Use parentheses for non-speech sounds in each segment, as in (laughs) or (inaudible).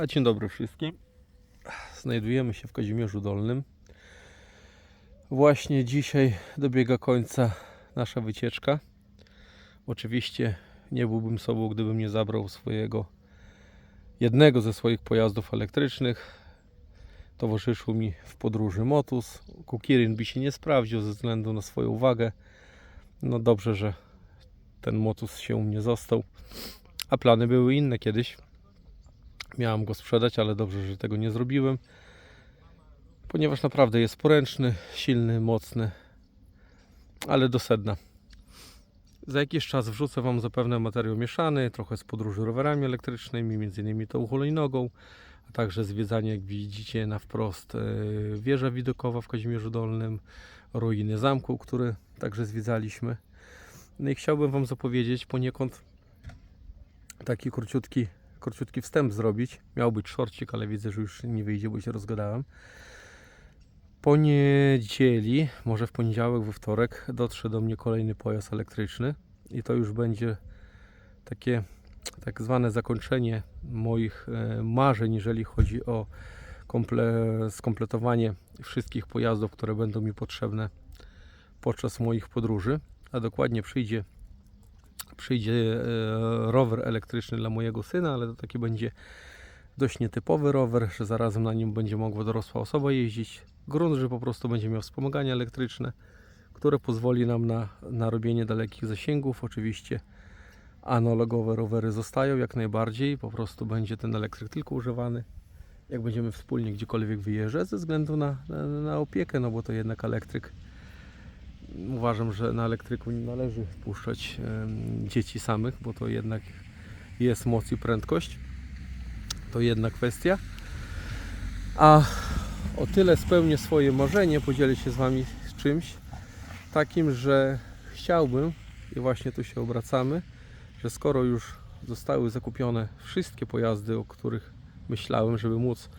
A dzień dobry wszystkim. Znajdujemy się w Kazimierzu Dolnym. Właśnie dzisiaj dobiega końca nasza wycieczka. Oczywiście nie byłbym sobą, gdybym nie zabrał swojego jednego ze swoich pojazdów elektrycznych. Towarzyszył mi w podróży Motus. Kukirin by się nie sprawdził ze względu na swoją wagę. No dobrze, że ten Motus się u mnie został. A plany były inne kiedyś. Miałem go sprzedać, ale dobrze, że tego nie zrobiłem. Ponieważ naprawdę jest poręczny, silny, mocny, ale do sedna. Za jakiś czas wrzucę Wam zapewne materiał mieszany, trochę z podróży rowerami elektrycznymi, innymi tą hulajnogą, a także zwiedzanie, jak widzicie, na wprost e, wieża widokowa w Kazimierzu Dolnym, ruiny zamku, który także zwiedzaliśmy. No i chciałbym Wam zapowiedzieć poniekąd taki króciutki, króciutki wstęp zrobić. Miał być szorcik, ale widzę, że już nie wyjdzie, bo się rozgadałem. Po niedzieli, może w poniedziałek, we wtorek dotrze do mnie kolejny pojazd elektryczny i to już będzie takie tak zwane zakończenie moich e, marzeń, jeżeli chodzi o komple, skompletowanie wszystkich pojazdów, które będą mi potrzebne podczas moich podróży, a dokładnie przyjdzie przyjdzie e, rower elektryczny dla mojego syna, ale to taki będzie dość nietypowy rower, że zarazem na nim będzie mogła dorosła osoba jeździć. Grunt, że po prostu będzie miał wspomaganie elektryczne, które pozwoli nam na, na robienie dalekich zasięgów. Oczywiście analogowe rowery zostają jak najbardziej, po prostu będzie ten elektryk tylko używany jak będziemy wspólnie gdziekolwiek wyjeżdżać ze względu na, na, na opiekę, no bo to jednak elektryk uważam, że na elektryku nie należy wpuszczać dzieci samych, bo to jednak jest moc i prędkość. To jedna kwestia. A o tyle spełnię swoje marzenie, podzielę się z Wami czymś takim, że chciałbym, i właśnie tu się obracamy, że skoro już zostały zakupione wszystkie pojazdy, o których myślałem, żeby móc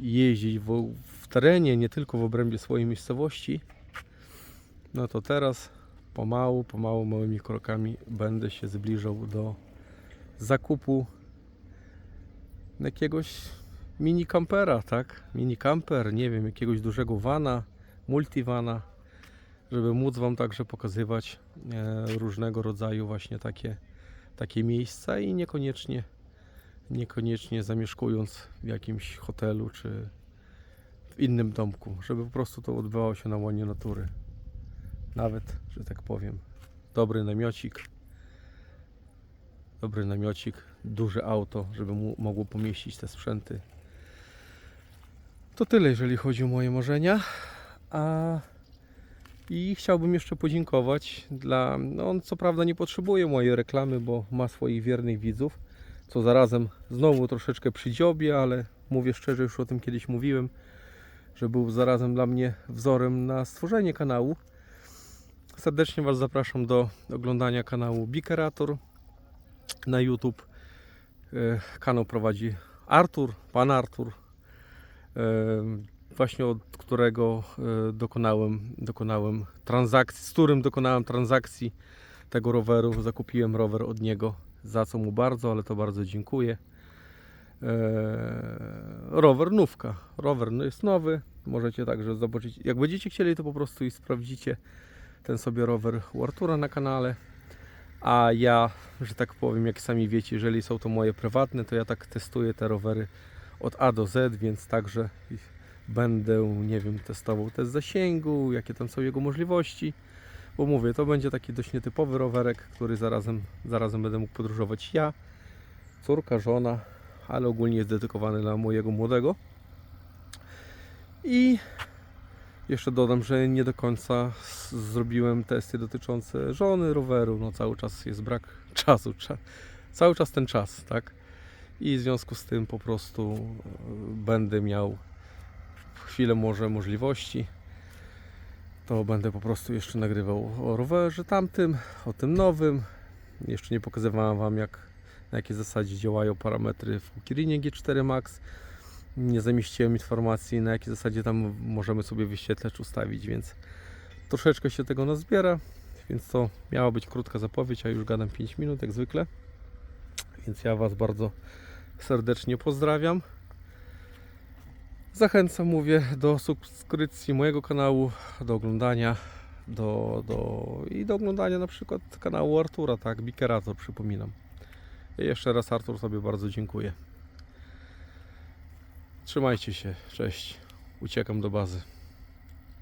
jeździć w, w terenie, nie tylko w obrębie swojej miejscowości, no to teraz pomału, pomału, małymi krokami będę się zbliżał do zakupu jakiegoś mini kampera, tak? Mini camper, nie wiem, jakiegoś dużego vana, multivana, żeby móc Wam także pokazywać e, różnego rodzaju właśnie takie, takie miejsca i niekoniecznie, niekoniecznie zamieszkując w jakimś hotelu czy w innym domku, żeby po prostu to odbywało się na łonie natury nawet, że tak powiem. Dobry namiocik. Dobry namiocik, duże auto, żeby mu mogło pomieścić te sprzęty. To tyle, jeżeli chodzi o moje marzenia. A i chciałbym jeszcze podziękować dla. No on co prawda nie potrzebuje mojej reklamy, bo ma swoich wiernych widzów. Co zarazem znowu troszeczkę przydziobie, ale mówię szczerze, już o tym kiedyś mówiłem, że był zarazem dla mnie wzorem na stworzenie kanału. Serdecznie Was zapraszam do oglądania kanału Bikerator na YouTube. E, Kanał prowadzi Artur, pan Artur, e, właśnie od którego e, dokonałem, dokonałem transakcji, z którym dokonałem transakcji tego roweru. Zakupiłem rower od niego, za co mu bardzo, ale to bardzo dziękuję. Rower nówka. Rower no, jest nowy. Możecie także zobaczyć. Jak będziecie chcieli, to po prostu i sprawdzicie ten sobie rower u Artura na kanale. A ja, że tak powiem, jak sami wiecie, jeżeli są to moje prywatne, to ja tak testuję te rowery od A do Z, więc także będę, nie wiem, testował test zasięgu, jakie tam są jego możliwości. Bo mówię, to będzie taki dość nietypowy rowerek, który zarazem, zarazem będę mógł podróżować ja, córka, żona, ale ogólnie jest dedykowany dla mojego młodego. I jeszcze dodam, że nie do końca zrobiłem testy dotyczące żony, roweru. No cały czas jest brak (laughs) czasu. Cza, cały czas ten czas, tak? I w związku z tym po prostu e, będę miał chwilę może możliwości. To będę po prostu jeszcze nagrywał o rowerze tamtym, o tym nowym. Jeszcze nie pokazywałem Wam jak, na jakiej zasadzie działają parametry w Kirinie G4 Max nie zamieściłem informacji na jakiej zasadzie tam możemy sobie wyświetlacz ustawić, więc troszeczkę się tego nazbiera, więc to miała być krótka zapowiedź, a już gadam 5 minut jak zwykle. Więc ja Was bardzo serdecznie pozdrawiam. Zachęcam, mówię, do subskrypcji mojego kanału, do oglądania do, do, i do oglądania na przykład kanału Artura, tak, Bikerator przypominam. I jeszcze raz Artur Tobie bardzo dziękuję. Trzymajcie się, cześć. Uciekam do bazy.